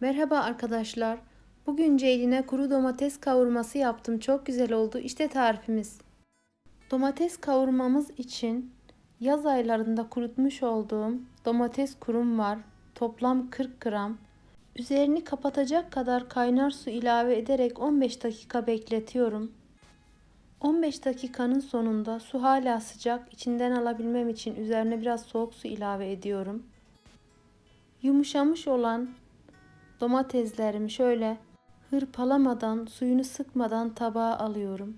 Merhaba arkadaşlar. Bugün Ceylin'e kuru domates kavurması yaptım. Çok güzel oldu. İşte tarifimiz. Domates kavurmamız için yaz aylarında kurutmuş olduğum domates kurum var. Toplam 40 gram. Üzerini kapatacak kadar kaynar su ilave ederek 15 dakika bekletiyorum. 15 dakikanın sonunda su hala sıcak. İçinden alabilmem için üzerine biraz soğuk su ilave ediyorum. Yumuşamış olan domateslerimi şöyle hırpalamadan, suyunu sıkmadan tabağa alıyorum.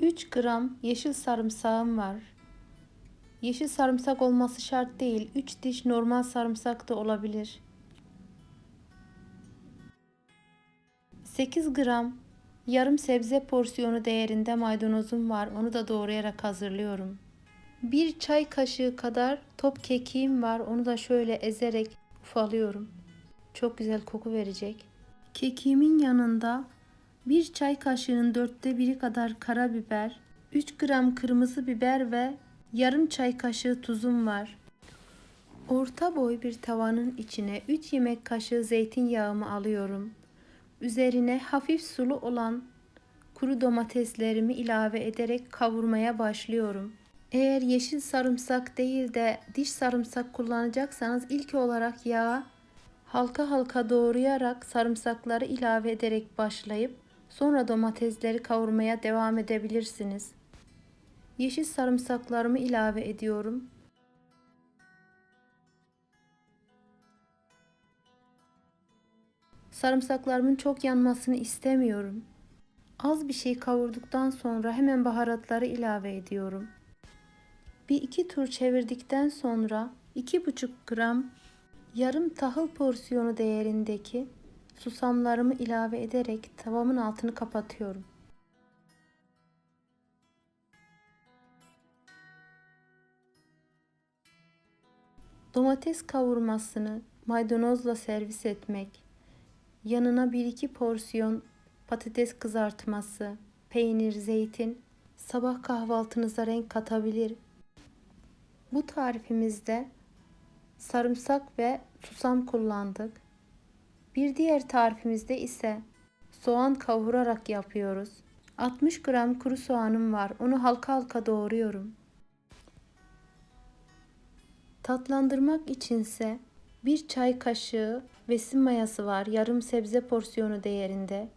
3 gram yeşil sarımsağım var. Yeşil sarımsak olması şart değil. 3 diş normal sarımsak da olabilir. 8 gram yarım sebze porsiyonu değerinde maydanozum var. Onu da doğrayarak hazırlıyorum. Bir çay kaşığı kadar top kekiğim var. Onu da şöyle ezerek ufalıyorum. Çok güzel koku verecek. Kekiğimin yanında bir çay kaşığının dörtte biri kadar karabiber, 3 gram kırmızı biber ve yarım çay kaşığı tuzum var. Orta boy bir tavanın içine 3 yemek kaşığı zeytinyağımı alıyorum. Üzerine hafif sulu olan kuru domateslerimi ilave ederek kavurmaya başlıyorum. Eğer yeşil sarımsak değil de diş sarımsak kullanacaksanız ilk olarak yağa halka halka doğrayarak sarımsakları ilave ederek başlayıp sonra domatesleri kavurmaya devam edebilirsiniz. Yeşil sarımsaklarımı ilave ediyorum. Sarımsaklarımın çok yanmasını istemiyorum. Az bir şey kavurduktan sonra hemen baharatları ilave ediyorum. Bir iki tur çevirdikten sonra 2,5 gram yarım tahıl porsiyonu değerindeki susamlarımı ilave ederek tavamın altını kapatıyorum. Domates kavurmasını maydanozla servis etmek, yanına 1-2 porsiyon patates kızartması, peynir, zeytin sabah kahvaltınıza renk katabilir. Bu tarifimizde sarımsak ve susam kullandık. Bir diğer tarifimizde ise soğan kavurarak yapıyoruz. 60 gram kuru soğanım var. Onu halka halka doğruyorum. Tatlandırmak içinse bir çay kaşığı besin mayası var. Yarım sebze porsiyonu değerinde.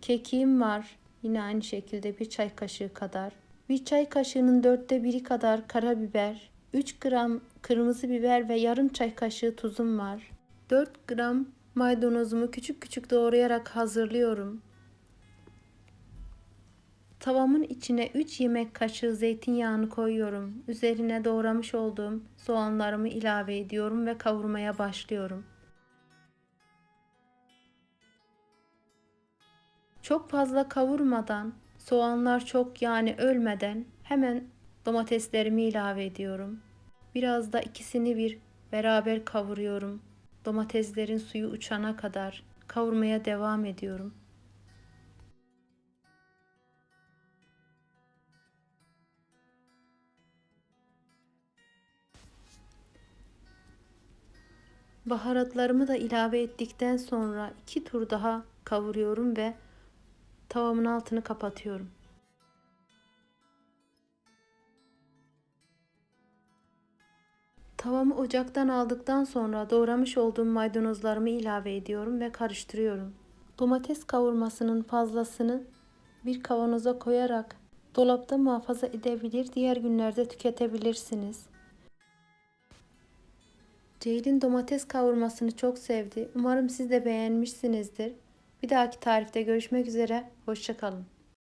Kekiğim var. Yine aynı şekilde bir çay kaşığı kadar. Bir çay kaşığının dörtte biri kadar karabiber, 3 gram kırmızı biber ve yarım çay kaşığı tuzum var. 4 gram maydanozumu küçük küçük doğrayarak hazırlıyorum. Tavamın içine 3 yemek kaşığı zeytinyağını koyuyorum. Üzerine doğramış olduğum soğanlarımı ilave ediyorum ve kavurmaya başlıyorum. Çok fazla kavurmadan, soğanlar çok yani ölmeden hemen domateslerimi ilave ediyorum. Biraz da ikisini bir beraber kavuruyorum. Domateslerin suyu uçana kadar kavurmaya devam ediyorum. Baharatlarımı da ilave ettikten sonra iki tur daha kavuruyorum ve tavamın altını kapatıyorum. Tavamı ocaktan aldıktan sonra doğramış olduğum maydanozlarımı ilave ediyorum ve karıştırıyorum. Domates kavurmasının fazlasını bir kavanoza koyarak dolapta muhafaza edebilir, diğer günlerde tüketebilirsiniz. Ceylin domates kavurmasını çok sevdi. Umarım siz de beğenmişsinizdir. Bir dahaki tarifte görüşmek üzere. Hoşçakalın.